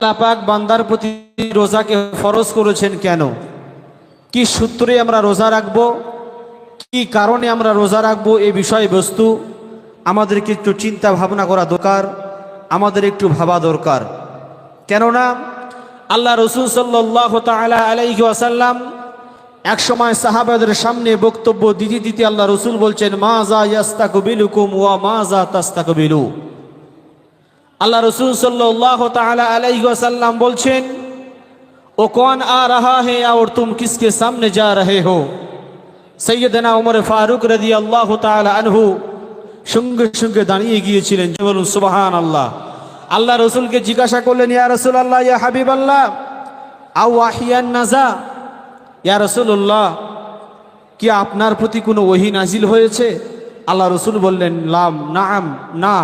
আল্লাহ পাক বান্দার প্রতি রোজাকে ফরজ করেছেন কেন? কি সূত্রে আমরা রোজা রাখব? কি কারণে আমরা রোজা রাখব? এই বিষয়বস্তু আমাদেরকে একটু চিন্তা ভাবনা করা দরকার। আমাদের একটু ভাবা দরকার। কেননা আল্লাহ রসুল সাল্লাহ তালা আলাইহি আসাল্লাম এক সময় সাহাবাদের সামনে বক্তব্য দিতে দিতে আল্লাহ রসুল বলছেন মা যা ইয়াস্তা ইয়াস্তাকবিলুকুম ওয়া মা যা তাস্তা তাস্তাকবিলু। আল্লাহ রসুল সাল্লাহ তালা আলাইসাল্লাম বলছেন, ও কন আ রাহা হে আর তুম কিসকে সামনে যা রে হো? সৈয়দনা উমর ফারুক রদি আল্লাহ তালা আনহু সঙ্গে সঙ্গে দাঁড়িয়ে গিয়েছিলেন। যে বলুন সুবাহান আল্লাহ আল্লাহ রসুলকে জিজ্ঞাসা করলেন, ইয়া রসুল আল্লাহ ইয়া হাবিব আল্লাহ আউ আহিয়ান নাজা? ইয়া রসুল্লাহ কি আপনার প্রতি কোনো ওহি নাজিল হয়েছে? আল্লাহ রসুল বললেন, লাম না।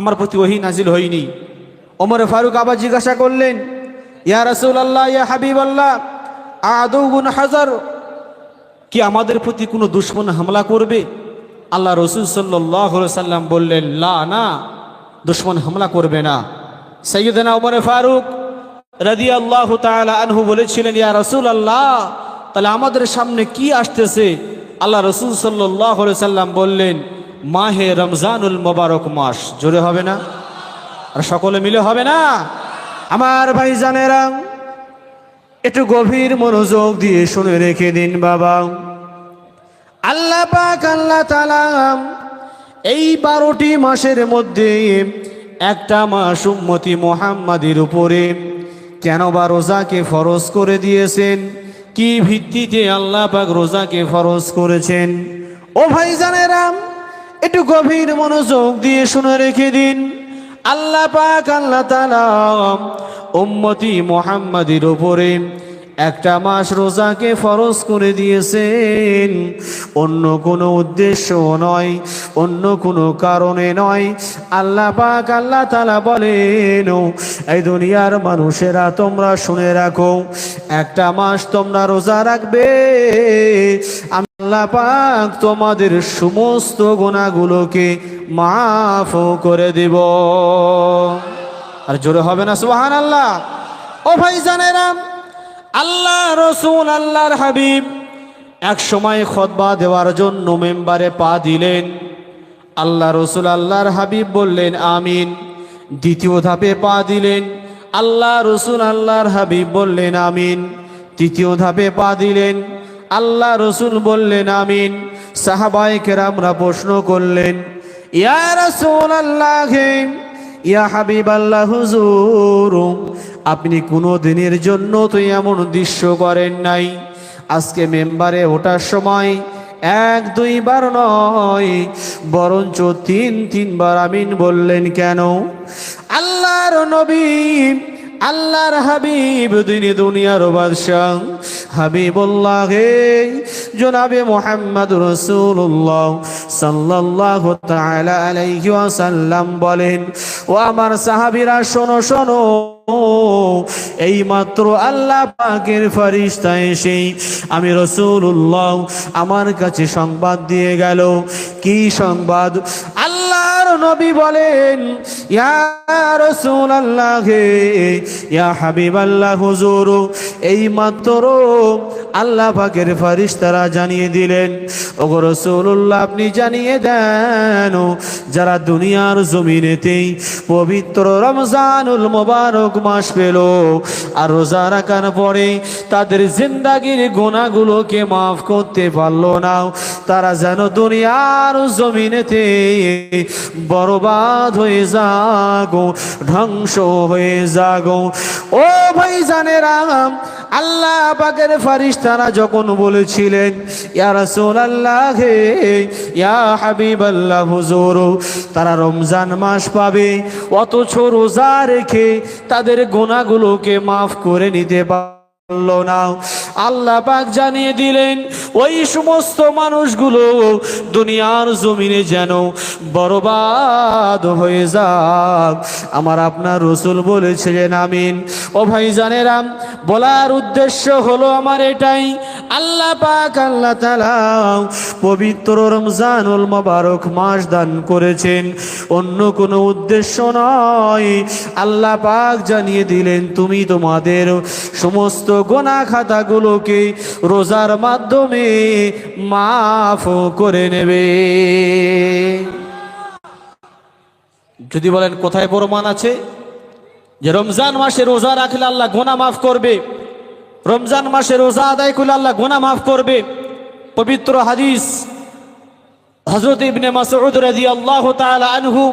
আমার প্রতি ওহি নাজিল হয়নি। ওমর ফারুক আবার জিজ্ঞাসা করলেন, ইয়া রসুল আল্লাহ ইয়া হাবিব আল্লাহ আদৌগুন হাজার, কি আমাদের প্রতি কোনো দুশ্মন হামলা করবে? আল্লাহ রসুল সাল্লাহ সাল্লাম বললেন, লা, না, দুশ্মন হামলা করবে না। সৈয়দনা ওমর ফারুক রাদি আল্লাহ আনহু বলেছিলেন, ইয়া রসুল আল্লাহ তাহলে আমাদের সামনে কি আসতেছে? আল্লাহ রসুল সাল্লাহ সাল্লাম বললেন মাহে রমজানুল মোবারক মাস। জোরে হবে না? আর সকলে মিলে হবে না? আমার ভাই জানেরা একটু গভীর মনোযোগ দিয়ে শুনে রেখে দিন বাবা। আল্লাহ পাক, আল্লাহ তালা এই বারোটি মাসের মধ্যে একটা মাস উম্মতি মোহাম্মাদের উপরে কেন বা রোজাকে ফরজ করে দিয়েছেন? কি ভিত্তিতে আল্লাহ পাক রোজাকে ফরজ করেছেন? ও ভাই জানেরাম একটু গভীর মনোযোগ দিয়ে শুনে রেখে দিন। আল্লাহ পাক আল্লাহ তালা উম্মতি মোহাম্মদের উপরে একটা মাস রোজাকে ফরজ করে দিয়েছেন। অন্য কোনো উদ্দেশ্য নয়, অন্য কোনো কারণে নয়। আল্লাহ পাক, আল্লাহ তালা বলেন, এই দুনিয়ার মানুষেরা তোমরা শুনে রাখো, একটা মাস তোমরা রোজা রাখবে। আল্লাহ পাক তোমাদের সমস্ত গোনাগুলোকে মাফ করে দেব। আর জোরে হবে না সুহান আল্লাহ ও ভাই জানেরাম আল্লাহ রসুল, আল্লাহর হাবিব এক সময় খতবা দেওয়ার জন্য মেম্বারে পা দিলেন। আল্লাহ রসুল, আল্লাহর হাবিব বললেন, আমিন। দ্বিতীয় ধাপে পা দিলেন। আল্লাহ রসুল, আল্লাহর হাবিব বললেন, আমিন। তৃতীয় ধাপে পা দিলেন। আল্লাহ রসুল বললেন, আমিন। সাহাবাই কেরামরা প্রশ্ন করলেন, ইয়া রসুল আল্লাহ ইয়া হাবিব আল্লাহ হুজুর আপনি কোনো দিনের জন্য তো এমন দৃশ্য করেন নাই। আজকে মেম্বারে ওঠার সময় এক, দুইবার নয়, বরঞ্চ তিন, তিনবার আমিন বললেন, কেন? আল্লাহর নবী, আল্লাহর হাবিব দিনী দুনিয়ার বাদশাহ, হাবিবুল্লাহ হে মোহাম্মদ ওয়াসাল্লাম বলেন, ও আমার সাহাবীরা, শোনো শোনো। এই মাত্র আল্লাহ পাকের ফারিস্তা এসে আমি রসুল্লাহ আমার কাছে সংবাদ দিয়ে গেল। কি সংবাদ? আল্লাহর নবী বলেন, ইয়া রসুল আল্লাহ ইয়া হাবিব আল্লাহ হুজুর এই মাত্র আল্লাহ পাকের ফারিস্তারা জানিয়ে দিলেন, ওগো রসুল্লাহ আপনি জানিয়ে দেন, যারা দুনিয়ার জমিনেতেই পবিত্র রমজানুল মোবারক মাস পেল আর রোজা রাখার পরে তাদের জিন্দাগির গোনাগুলোকে মাফ করতে পারল না, তারা যেন দুনিয়ার জমিনেতে বরবাদ হয়ে যাগো ধ্বংস হয়ে যাগো ও ভাই জানেরাম আল্লাহ পাকের ফারিস্তারা যখন বলেছিলেন, ইয়া তারা রমজান মাস পাবে, অথচ রোজা রেখে তাদের গোনাগুলোকে মাফ করে নিতে পারল না। আল্লাহ পাক জানিয়ে দিলেন, ওই সমস্ত মানুষগুলো দুনিয়ার জমিনে যেন বরবাদ হয়ে যাক। আমার আপনার রসুল বলেছিলেন, আমিন। ও ভাই জানেরাম বলার উদ্দেশ্য হলো আমার এটাই। আল্লাহ পাক আল্লাহ তাআলা পবিত্র রমজানুল মোবারক মাস দান করেছেন। অন্য কোনো উদ্দেশ্য নয়। আল্লাহ পাক জানিয়ে দিলেন, তুমি তোমাদের সমস্ত গোনা খাতাগুলোকে রোজার মাধ্যমে মাফ করে নেবে যদি বলেন কোথায় প্রমাণ আছে যে রমজান মাসে রোজা রাখলে আল্লাহ গোনা মাফ করবে রমজান মাসে রোজা আদায় করলে আল্লাহ গোনা মাফ করবে পবিত্র হাদিস হজরত ইবনে মাসউদ রাদিয়াল্লাহু তাআলা আনহু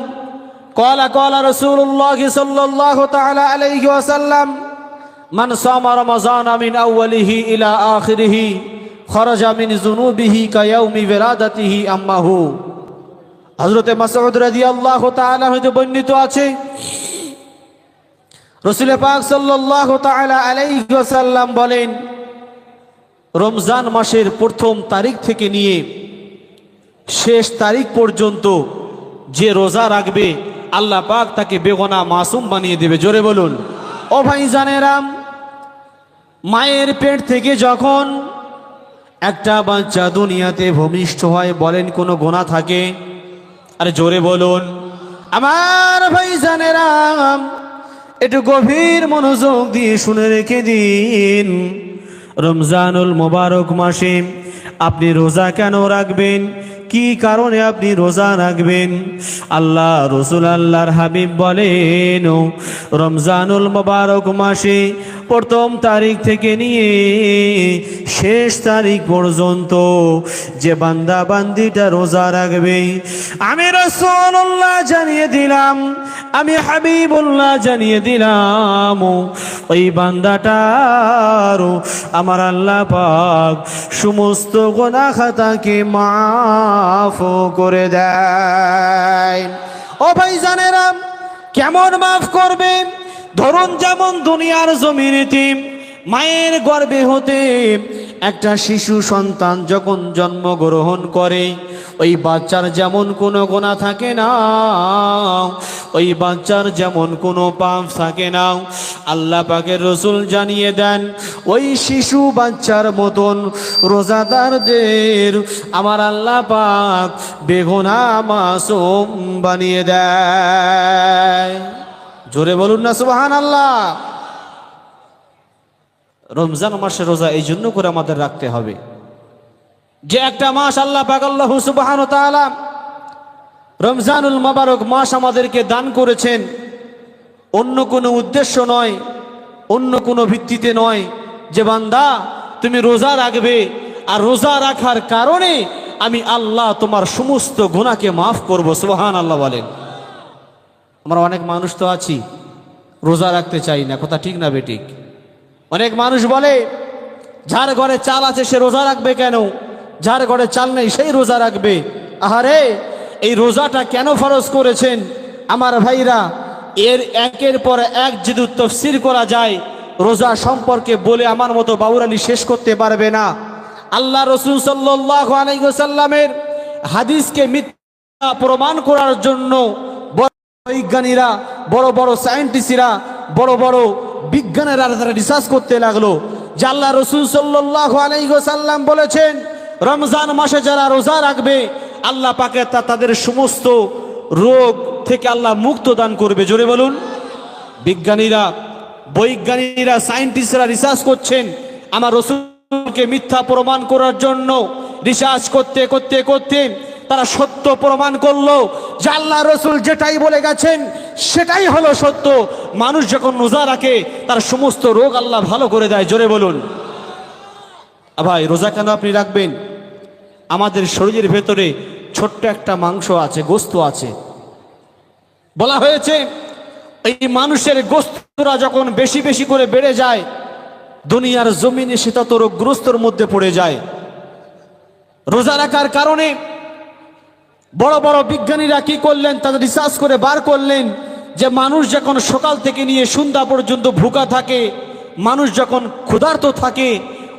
قال قال رسول الله صلى الله تعالى عليه وسلم من صام رمضان من أوله إلى آخره خرج من ذنوبه كيوم ولادته أمه হজরতে মাসউদ রাদিয়াল্লাহু তাআলা হতে বর্ণিত আছে রসুল পাক সাল্লাল্লাহু তাআলা আলাইহি ওয়াসাল্লাম বলেন রমজান মাসের প্রথম তারিখ থেকে নিয়ে শেষ তারিখ পর্যন্ত যে রোজা রাখবে আল্লাহ পাক তাকে বেগনা মাসুম বানিয়ে দেবে জোরে বলুন ও ভাই জানেরাম মায়ের পেট থেকে যখন একটা বাচ্চা দুনিয়াতে ভূমিষ্ঠ হয়, বলেন কোনো গোনা থাকে? আরে জোরে বলুন। আমার ভাই জানেরাম একটু গভীর মনোযোগ দিয়ে শুনে রেখে দিন। রমজানুল মোবারক মাসে আপনি রোজা কেন রাখবেন? কি কারণে আপনি রোজা রাখবেন? আল্লাহ রসুল আল্লাহর হাবিব বলেন, রমজানুল মোবারক মাসে প্রথম তারিখ থেকে নিয়ে শেষ তারিখ পর্যন্ত যে বান্দা বান্দিটা রোজা রাখবে, আমি রসুল্লাহ জানিয়ে দিলাম, আমি হাবিবুল্লাহ জানিয়ে দিলাম, ওই বান্দাটার আমার আল্লাহ পাক সমস্ত গোনা খাতাকে মাফ করে দেয়। ও ভাই জানেরাম কেমন মাফ করবে? ধরুন যেমন দুনিয়ার জমিনেতে মায়ের গর্বে হতে একটা শিশু সন্তান যখন জন্মগ্রহণ করে, ওই বাচ্চার যেমন কোনো গোনা থাকে না, ওই বাচ্চার যেমন কোনো পাপ থাকে না। আল্লাহ পাকের রসুল জানিয়ে দেন, ওই শিশু বাচ্চার মতন রোজাদারদের আমার আল্লাহ পাক বেগুনা মাসুম বানিয়ে দেয়। জোরে বলুন না সুবাহান আল্লাহ রমজান মাসে রোজা এই জন্য করে আমাদের রাখতে হবে। যে একটা মাস আল্লাহ পাক আল্লাহ সুবাহান তাআলা রমজানুল মোবারক মাস আমাদেরকে দান করেছেন। অন্য কোনো উদ্দেশ্য নয়, অন্য কোনো ভিত্তিতে নয় যে, বান্দা, তুমি রোজা রাখবে আর রোজা রাখার কারণে আমি আল্লাহ তোমার সমস্ত গুণাকে মাফ করব সুবাহান আল্লাহ বলেন। আমরা অনেক মানুষ তো আছি, রোজা রাখতে চাই না, কথা ঠিক না বেঠিক অনেক মানুষ বলে, যার ঘরে চাল আছে সে রোজা রাখবে কেন? যার ঘরে চাল নেই সেই রোজা রাখবে। আহারে, এই রোজাটা কেন ফরজ করেছেন? আমার ভাইরা, এর একের পর এক যদি তফসির করা যায়, রোজা সম্পর্কে বলে আমার মতো বাবুর আলী শেষ করতে পারবে না। আল্লাহ রসুল সাল্লাহ হাদিসকে মিথ্যা প্রমাণ করার জন্য বড় বৈজ্ঞানীরা, বড় বড় সায়েন্টিস্টরা, বড় বড় বিজ্ঞানেরা তারা রিসার্চ করতে লাগল। যে আল্লাহ রসুল সাল্লাহ আলাইসাল্লাম বলেছেন, রমজান মাসে যারা রোজা রাখবে, আল্লাহ পাকে তা তাদের সমস্ত রোগ থেকে আল্লাহ মুক্ত দান করবে। জোরে বলুন। বিজ্ঞানীরা বৈজ্ঞানিকরা সায়েন্টিস্টরা রিসার্চ করছেন আমার রসুলকে মিথ্যা প্রমাণ করার জন্য। রিসার্চ করতে করতে করতে তারা সত্য প্রমাণ করল যে আল্লাহ রসুল যেটাই বলে গেছেন সেটাই হলো সত্য। মানুষ যখন রোজা রাখে, তার সমস্ত রোগ আল্লাহ ভালো করে দেয়। জোরে বলুন। ভাই, রোজা কেন আপনি রাখবেন? আমাদের শরীরের ভেতরে ছোট্ট একটা মাংস আছে, গোস্ত আছে। বলা হয়েছে, এই মানুষের গোস্তরা যখন বেশি বেশি করে বেড়ে যায়, দুনিয়ার জমিনে সেটা তো রোগগ্রস্তর মধ্যে পড়ে যায়। রোজা রাখার কারণে বড় বড় বিজ্ঞানীরা কি করলেন? তাদের রিসার্চ করে বার করলেন। যে মানুষ যখন সকাল থেকে নিয়ে সন্ধ্যা পর্যন্ত ভুকা থাকে, মানুষ যখন ক্ষুধার্ত থাকে,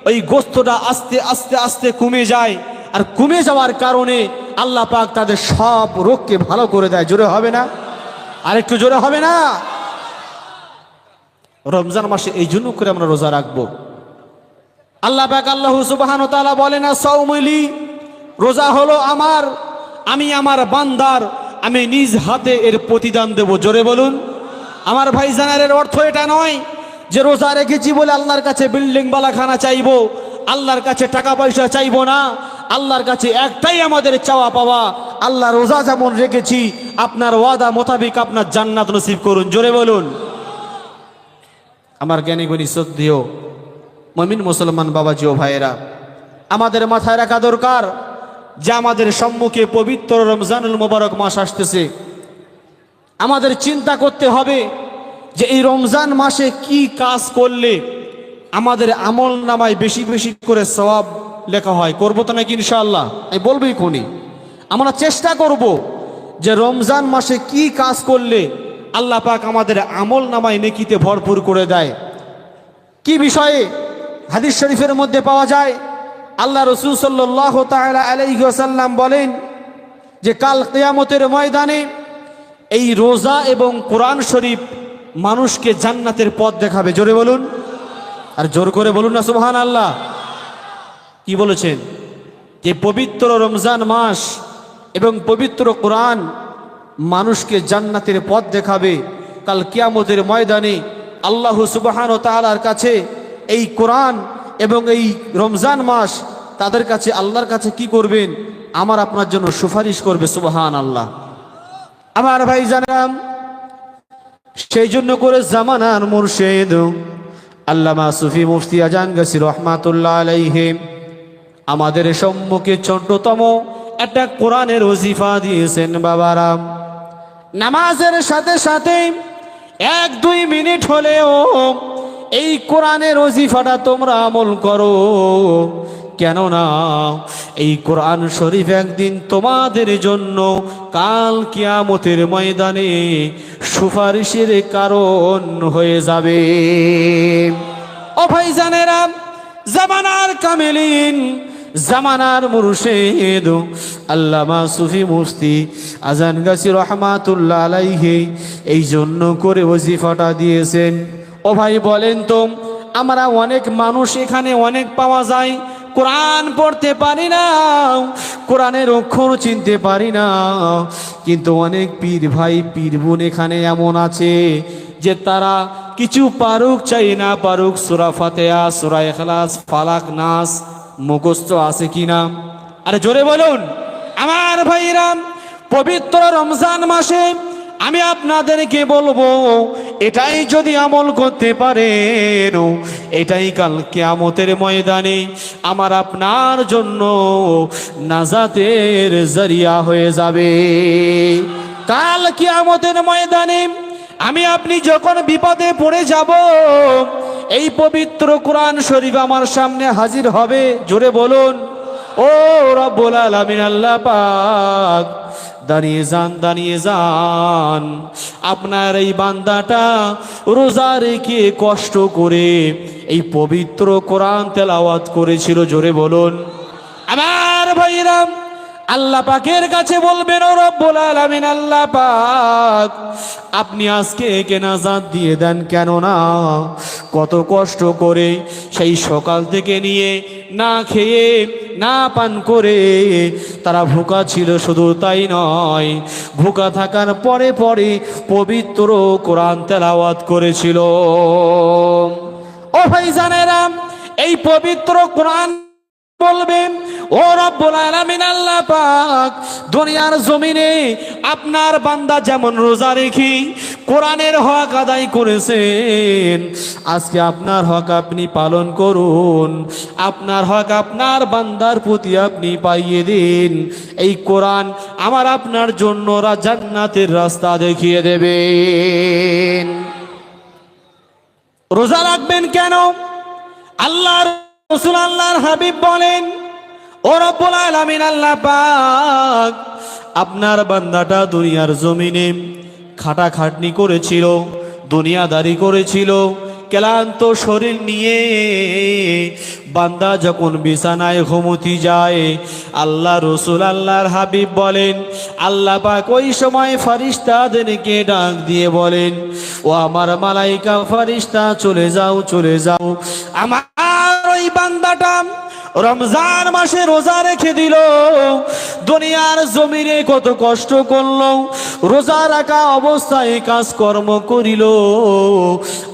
ওই গোস্তটা আস্তে আস্তে আস্তে কমে যায়। আর কমে যাওয়ার কারণে আল্লাহ পাক তাদের সব রোগকে ভালো করে দেয়। জোরে হবে না? আর একটু জোরে হবে না? রমজান মাসে এই জন্য করে আমরা রোজা রাখব। আল্লাহ পাক আল্লাহ সুবহান তাআলা বলেন সৌমলি রোজা হলো আমার, আমি আমার বান্দার আমি নিজ হাতে এর প্রতিদান দেব। জোরে বলুন। আমার ভাই জানারের অর্থ এটা নয় যে রোজা রেখেছি বলে আল্লাহর কাছে বিল্ডিং বালাখানা চাইব, আল্লাহর কাছে টাকা পয়সা চাইব না। আল্লাহর কাছে একটাই আমাদের চাওয়া পাওয়া, আল্লাহ রোজা যেমন রেখেছি, আপনার ওয়াদা মোতাবিক আপনার জান্নাত নসিব করুন। জোরে বলুন। আমার জ্ঞানী গুণী শ্রদ্ধেয় মমিন মুসলমান বাবাজি ও ভাইয়েরা, আমাদের মাথায় রাখা দরকার যে আমাদের সম্মুখে পবিত্র রমজানুল মোবারক মাস আসতেছে। আমাদের চিন্তা করতে হবে যে এই রমজান মাসে কি কাজ করলে আমাদের আমল নামায় বেশি বেশি করে সওয়াব লেখা হয়। করব তো নাকি ইনশাআল্লাহ? আমি বলবোই খুনি আমরা চেষ্টা করব যে রমজান মাসে কি কাজ করলে আল্লাহ পাক আমাদের আমল নামায় নেকিতে ভরপুর করে দেয়। কি বিষয়ে হাদিস শরীফের মধ্যে পাওয়া যায়? আল্লাহ রসুল সাল্লাহ ওয়াসাল্লাম বলেন যে কাল কেয়ামতের ময়দানে এই রোজা এবং কোরআন শরীফ মানুষকে জান্নাতের পথ দেখাবে। জোরে বলুন। আর জোর করে বলুন না সুবহান আল্লাহ কি বলেছেন? যে পবিত্র রমজান মাস এবং পবিত্র কোরআন মানুষকে জান্নাতের পথ দেখাবে। কাল কিয়ামতের ময়দানে আল্লাহ সুবহান ও তাআলার কাছে এই কোরআন এবং এই রমজান মাস তাদের কাছে, আল্লাহর কাছে কি করবেন? আমার আপনার জন্য সুপারিশ করবে সুবহান আল্লাহ আমার ভাই জানাম সেই জন্য করে জামানার মুর্শেদ, আল্লামা সুফি মুফতি আজান গাছি, রহমাতুল্লাহ আলাইহিম আমাদের সম্মুখে ছোট্টতম একটা কোরআনের ওজিফা দিয়েছেন বাবারাম নামাজের সাথে সাথে এক দুই মিনিট হলেও এই কোরআনের ওজিফাটা তোমরা আমল করো। কেননা এই কোরআন শরীফ একদিন তোমাদের জন্য কাল কিয়ামতের ময়দানে সুপারিশের কারণ হয়ে যাবে। ভাই জানেরা জামানার কামেলিন, জামানার মুর্শেদ, আল্লামা সুফি মুফতি আজান গাছি রহমাতুল্লাহ আলাইহি এই জন্য করে ওজিফাটা দিয়েছেন। ও ভাই, বলেন তো, আমরা অনেক মানুষ এখানে অনেক পাওয়া যায়। কোরআন পড়তে পারি না, কোরআনের অক্ষর চিনতে পারি না। কিন্তু অনেক পীর ভাই, পীর বোন এখানে এমন আছে যে তারা কিছু পারুক, চাই না পারুক, সুরা ফাতেয়া সুরা এখলাস ফালাক, নাস, মুখস্থ আছে কিনা আরে জোরে বলুন। আমার ভাইরাম পবিত্র রমজান মাসে আমি আপনাদেরকে বলব, এটাই যদি আমল করতে পারেন, এটাই কাল কেয়ামতের ময়দানে আমার আপনার জন্য নাজাতের জরিয়া হয়ে যাবে। কাল কিয়ামতের ময়দানে আমি আপনি যখন বিপদে পড়ে যাব, এই পবিত্র কোরআন শরীফ আমার সামনে হাজির হবে। জোরে বলুন, ও রব্বুল আলামিন, আল্লাহ পাক দাঁড়িয়ে যান দাঁড়িয়ে যান। আপনার এই বান্দাটা রোজা রেখে কষ্ট করে এই পবিত্র কোরআন তেলাওয়াত করেছিল, জোরে বলুন। আমার ভাইরাম আল্লাহ পাকের কাছে বলবেন, ও রব্বুল আলামিন, আল্লাহ পাক, আপনি আজকে একে দিয়ে দেন কেন না কত কষ্ট করে সেই সকাল থেকে নিয়ে না খেয়ে, না পান করে তারা ভুকা ছিল, শুধু তাই নয়। ভুকা থাকার পরে পরে পবিত্র কোরআন তেলাওয়াত করেছিল। ও ভাই জানেরাম এই পবিত্র কোরআন বলবেন, ও রব্বুল আলামিন, আল্লাহ পাক, দুনিয়ার জমিনে আপনার বান্দা যেমন রোজা রেখে কোরআনের হক আদায় করেছেন, আজকে আপনার হক আপনি পালন করুন। আপনার হক আপনার বান্দার প্রতি আপনি পাইয়ে দিন। এই কোরআন আমার আপনার জন্য জান্নাতের রাস্তা দেখিয়ে দেবেন। রোজা রাখবেন কেন? আল্লাহর রসুল আল্লাহর হাবিব বলেন আলামিন, আল্লাহ পাক আপনার বান্দাটা দুনিয়ার জমিনে খাটাখাটনি করেছিল, দুনিয়াদারি করেছিল, ক্লান্ত শরীর নিয়ে বান্দা যখন বিছানায় ঘুমতি যায়, আল্লাহ রসুল আল্লাহর হাবিব বলেন, আল্লাহ পাক ওই সময় ফারিস্তাদেরকে ডাক দিয়ে বলেন, ও আমার মালাইকা, ফারিস্তা চলে যাও চলে যাও, আমার রমজান মাসে রোজা রেখে দিল। দুনিয়ার জমিনে কত কষ্ট করল। রোজা রাখা অবস্থায় কাজকর্ম করিল।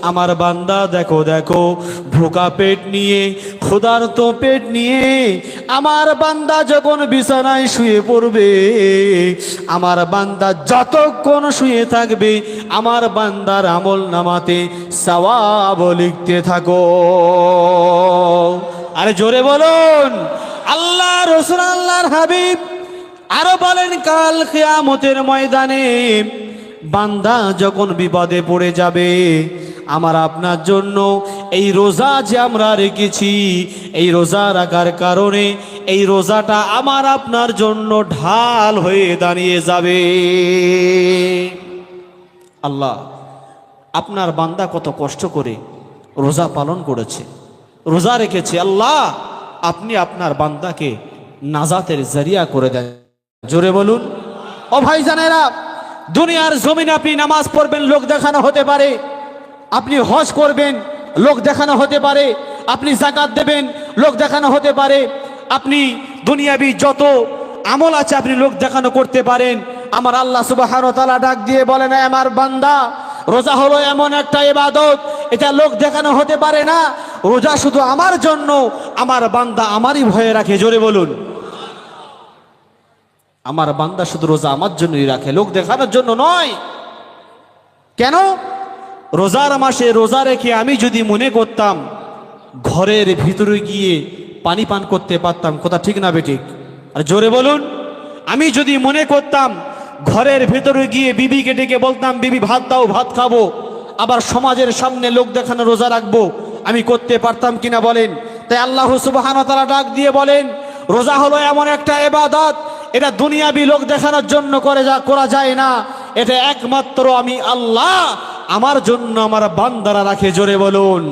আমার বান্দা, দেখো দেখো ভোকা পেট নিয়ে, ক্ষুধার্ত পেট নিয়ে, আমার বান্দা যখন বিছানায় শুয়ে পড়বে, আমার বান্দা যতক্ষণ শুয়ে থাকবে, আমার বান্দার আমল নামাতে সওয়াব লিখতে থাকো। আরে জোরে বলুন। আল্লাহ রসুল আল্লাহর হাবিব আরও বলেন, কাল খেয়ামতের ময়দানে বান্দা যখন বিপদে পড়ে যাবে, আমার আপনার জন্য এই রোজা যে আমরা রেখেছি, এই রোজা রাখার কারণে এই রোজাটা আমার আপনার জন্য ঢাল হয়ে দাঁড়িয়ে যাবে। আল্লাহ, আপনার বান্দা কত কষ্ট করে রোজা পালন করেছে। রোজা রেখেছে, আল্লাহ, আপনি আপনার বান্দাকে নাজাতের জরিয়া করে দেন। জোরে বলুন। ও ভাইজানেরা, দুনিয়ার জমিন আপনি নামাজ পড়বেন, লোক দেখানো হতে পারে। আপনি হজ করবেন, লোক দেখানো হতে পারে। আপনি জাকাত দেবেন, লোক দেখানো হতে পারে। আপনি দুনিয়াবি যত আমল আছে আপনি লোক দেখানো করতে পারেন। আমার আল্লাহ সুবাহ ডাক দিয়ে বলেন, "এ আমার বান্দা, রোজা হলো এমন একটা ইবাদত, এটা লোক দেখানো হতে পারে না রোজা শুধু আমার জন্য, আমার বান্দা আমারই ভয়ে রাখে, জোরে বলুন। আমার বান্দা শুধু রোজা আমার জন্যই রাখে, লোক দেখানোর জন্য নয়। কেন? রোজার মাসে রোজা রেখে আমি যদি মনে করতাম, ঘরের ভিতরে গিয়ে পানি পান করতে পারতাম, কথা ঠিক না বেঠিক? আর জোরে বলুন, আমি যদি মনে করতাম, ঘরের ভেতরে গিয়ে বিবিকে ডেকে বলতাম, বিবি, ভাত দাও, ভাত খাব। আবার সমাজের সামনে লোক দেখানো রোজা রাখব আমি করতে পারতাম কিনা বলেন? তাই আল্লাহ সুবাহান তারা ডাক দিয়ে বলেন, রোজা হলো এমন একটা এবাদত এটা দুনিয়াবি লোক দেখানোর জন্য করে যা, করা যায় না। এটা একমাত্র আমি আল্লাহ। আমার জন্য আমার বান্দারা রাখে, জোরে বলুন।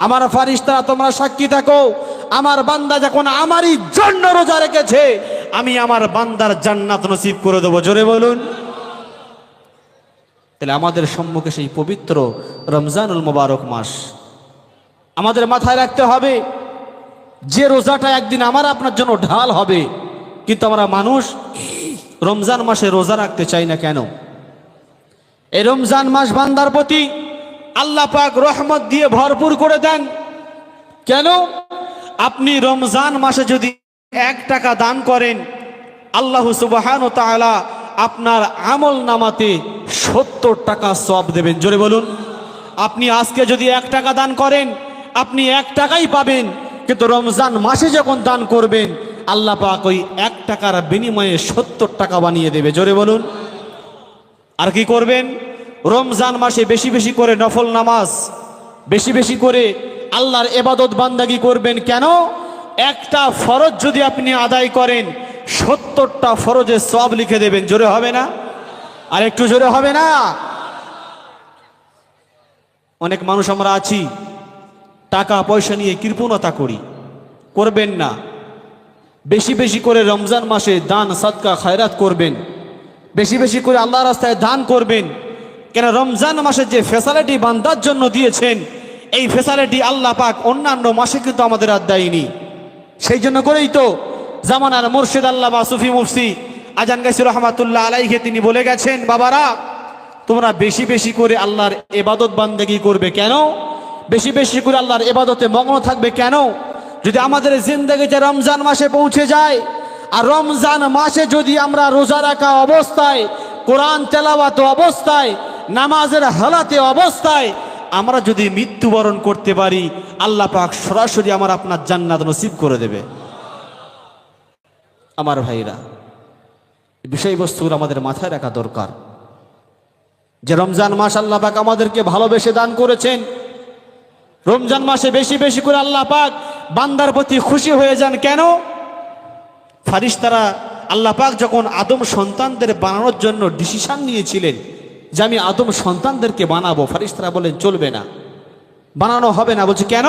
আমার ফারিস্তারা, তোমরা সাক্ষী থাকো, আমার বান্দা যখন আমারই জন্য রোজা রেখেছে, আমি আমার বান্দার জান্নাত নসিব করে দেবো, জোরে বলুন। তাহলে আমাদের সম্মুখে সেই পবিত্র রমজানুল মোবারক মাস। আমাদের মাথায় রাখতে হবে, যে রোজাটা একদিন আমার আপনার জন্য ঢাল হবে, কিন্তু আমরা মানুষ রমজান মাসে রোজা রাখতে চাই না কেন? এই রমজান মাস বান্দার প্রতি আল্লাহ পাক রহমত দিয়ে ভরপুর করে দেন। কেন? আপনি রমজান মাসে যদি এক টাকা দান করেন, আল্লাহ সুবাহান তাআলা আপনার আমল নামাতে সত্তর টাকা সব দেবেন। জোরে বলুন। আপনি আজকে যদি এক টাকা দান করেন আপনি এক টাকাই পাবেন, কিন্তু রমজান মাসে যখন দান করবেন, আল্লাহ পাক ওই এক টাকার বিনিময়ে সত্তর টাকা বানিয়ে দেবে। জোরে বলুন। আর কি করবেন? রমজান মাসে বেশি বেশি করে নফল নামাজ, বেশি বেশি করে আল্লাহর এবাদত বান্দাগি করবেন কেন? একটা ফরজ যদি আপনি আদায় করেন, সত্তরটা ফরজে সব লিখে দেবেন। জোরে হবে না? আর একটু জোরে হবে না? অনেক মানুষ আমরা আছি টাকা পয়সা নিয়ে কৃপণতা করি। করবেন না। বেশি বেশি করে রমজান মাসে দান, সাদকা, খায়রাত করবেন। বেশি বেশি করে আল্লাহ রাস্তায় দান করবেন। কেন রমজান মাসে যে ফেসালিটি বান্দার জন্য দিয়েছেন, এই ফেসালিটি আল্লাহ পাক অন্যান্য মাসে কিন্তু আমাদের আর দেয়নি। সেই জন্য করেই তো জামানার মুর্শিদ আল্লাহ বা সুফি মুফসি আজান গাইসি রহমাতুল্লাহ আলাইকে তিনি বলে গেছেন, বাবারা, তোমরা বেশি বেশি করে আল্লাহর এবাদত বান্দেগি করবে কেন? বেশি বেশি করে আল্লাহর এবাদতে মগ্ন থাকবে কেন? যদি আমাদের জিন্দগিতে রমজান মাসে পৌঁছে যায়, আর রমজান মাসে যদি আমরা রোজা রাখা অবস্থায়, কোরআন তেলাওয়াত অবস্থায়, নামাজের হালাতে অবস্থায়, আমরা যদি মৃত্যুবরণ করতে পারি, আল্লাহ পাক সরাসরি আমার আপনার জান্নাত নসিব করে দেবে। আমার ভাইরা, এই বিষয়বস্তুগুলো আমাদের মাথায় রাখা দরকার। যে রমজান মাস আল্লাহ পাক আমাদেরকে ভালোবেসে দান করেছেন রমজান মাসে বেশি বেশি করে আল্লাহ পাক বান্দার প্রতি খুশি হয়ে যান কেন? ফারিস্তারা আল্লাহ পাক যখন আদম সন্তানদের বানানোর জন্য ডিসিশন নিয়েছিলেন যে আমি আদম সন্তানদেরকে বানাবো, ফারিস্তারা বলেন, চলবে না। বানানো হবে না। বলছে, কেন?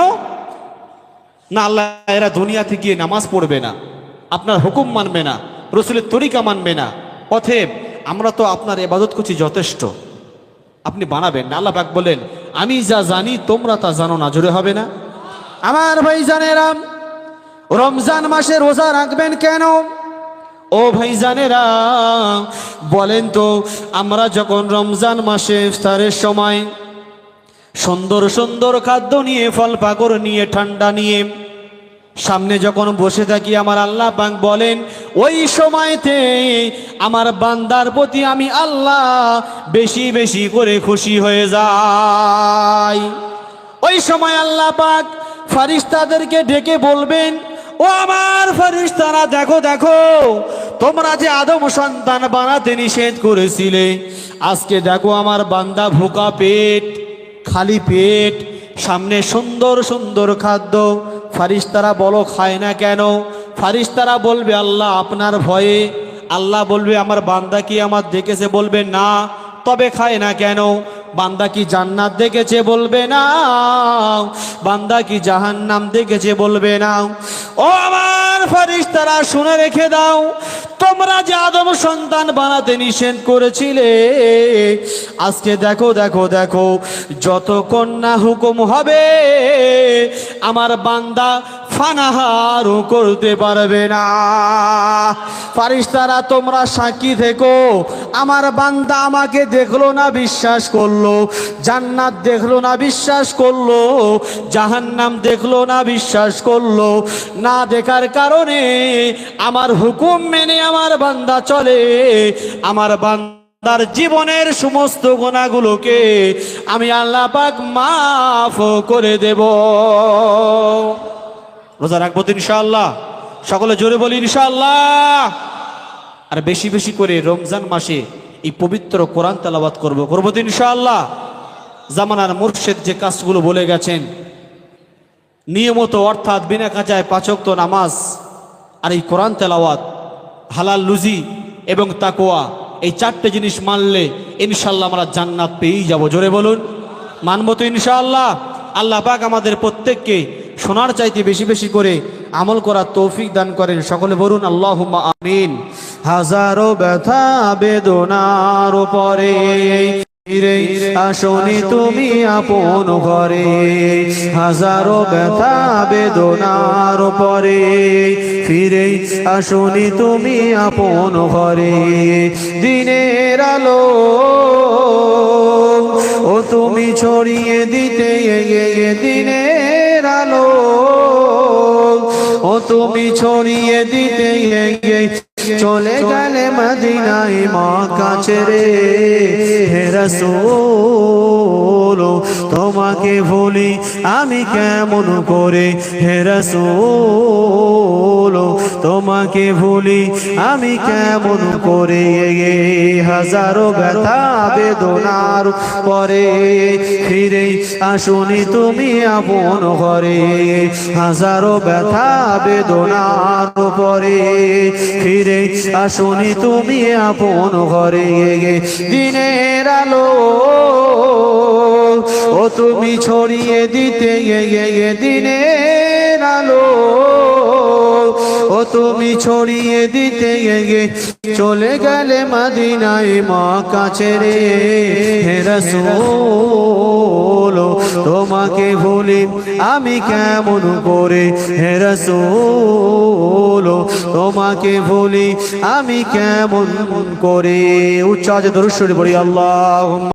না, আল্লাহ, এরা দুনিয়াতে গিয়ে নামাজ পড়বে না। আপনার হুকুম মানবে না। রসুলের তরিকা মানবে না। অথেব আমরা তো আপনার এবাদত করছি যথেষ্ট। আপনি বানাবেন না। আল্লাহ পাক বলেন আমি যা জানি, তোমরা তা জানো না, জোরে হবে না? আমার ভাইজানেরা, রমজান মাসে রোজা রাখবেন কেন? ও ভাইজানেরা, বলেন তো, আমরা যখন রমজান মাসে ইফতারের সময় সুন্দর সুন্দর খাদ্য নিয়ে, ফল পাকড় নিয়ে, ঠান্ডা নিয়ে সামনে যখন বসে থাকি, আমার আল্লাহ পাক বলেন, ওই সময়তে আমার বান্দার প্রতি আমি আল্লাহ বেশি বেশি করে খুশি হয়ে যাই। ওই সময় আল্লাহ পাক ফারিস্তাদেরকে ডেকে বলবেন, ও আমার ফারিস্তারা দেখো দেখো, তোমরা যে আদম সন্তান বানাতে নিষেধ করেছিলে, আজকে দেখো আমার বান্দা ভোকা পেট, খালি পেট, সামনে সুন্দর সুন্দর খাদ্য ফারিস্তারা বলো খায় না কেন? ফারিস্তারা বলবে, আল্লাহ আপনার ভয়ে। আল্লাহ বলবে, আমার বান্দা কি আমার দেখেছে? বলবে, না। তবে খায় না কেন? বান্দা কি জান্নাত দেখেছে বলবে না? বান্দা কি জাহান্নাম দেখেছে বলবে না? ও আমার ফারিস্তারা শুনে রেখে দাও। তোমরা যে আদম সন্তান বানাতে নিষেধ করেছিলে, আজকে দেখো দেখো দেখো, যত কন্যা হুকুম হবে, আমার বান্দা ফানাহারও করতে পারবে না। ফারিস্তারা, তোমরা সাক্ষী থেকো। আমার বান্দা আমাকে দেখল না, বিশ্বাস করল। জান্নাত দেখল না, বিশ্বাস করল। জাহান্নাম দেখল না, বিশ্বাস করল। না দেখার কারণে আমার হুকুম মেনে আমার বান্দা চলে। আমার বান্দার জীবনের সমস্ত গোনাগুলোকে আমি আল্লাহ পাক মাফ করে দেব। রোজা রাখব তো ইনশাআল্লাহ। সকলে জোরে বলি ইনশাআল্লাহ। আর বেশি বেশি করে রমজান মাসে এই পবিত্র কোরআন তেলাবাত করব। করব তো ইনশাআল্লাহ। জামানার মুর্শেদ যে কাজগুলো বলে গেছেন, নিয়মত অর্থাৎ বিনা কাজায় পাচক্ত নামাজ আর এই কোরআন তেলাওয়াত, হালাল লুজি এবং তাকোয়া এই চারটে জিনিস মানলে ইনশাল্লাহ আমরা জান্নাত পেয়েই যাব। জোরে বলুন। মানব তো ইনশাআল্লাহ। আল্লাহ পাক আমাদের প্রত্যেককে শোনার চাইতে বেশি বেশি করে আমল করার তৌফিক দান করেন। সকলে বলুন আল্লাহ আমিন। হাজারো ব্যথা বেদনার পরে। আসনি তুমি আপন ঘরে। হাজারো ব্যথা বেদনার পরে। ফিরে আসনি তুমি আপন ঘরে। দিনের আলো, ও তুমি ছড়িয়ে দিতে। এগিয়ে ছড়িয়ে দিতে চলে গেলে মদিনায় মা কাছে রে হে রসুল, তোমাকে ভুলি আমি কেমন করে? হে রসুল, তোমাকে ভুলি আমি কেমন করে? হাজারো ব্যথা বেদনার পরে ফিরে আসুনি তুমি আপন ঘরে। হাজারো ব্যথা বেদনার পরে ফিরে আসুনি তুমি আপন ঘরে দিনের আলো ও তুমি ছড়িয়ে দিতে গে দিনের তুমি ছড়িয়ে দিতে গে চলে গেলে মাদিনায় মা কাছে রে হে তোমাকে ভুলি আমি কেমন করে? হে তোমাকে ভুলি আমি কেমন করে? উচ্চাজ দরুশ্বরী বলি আল্লাহ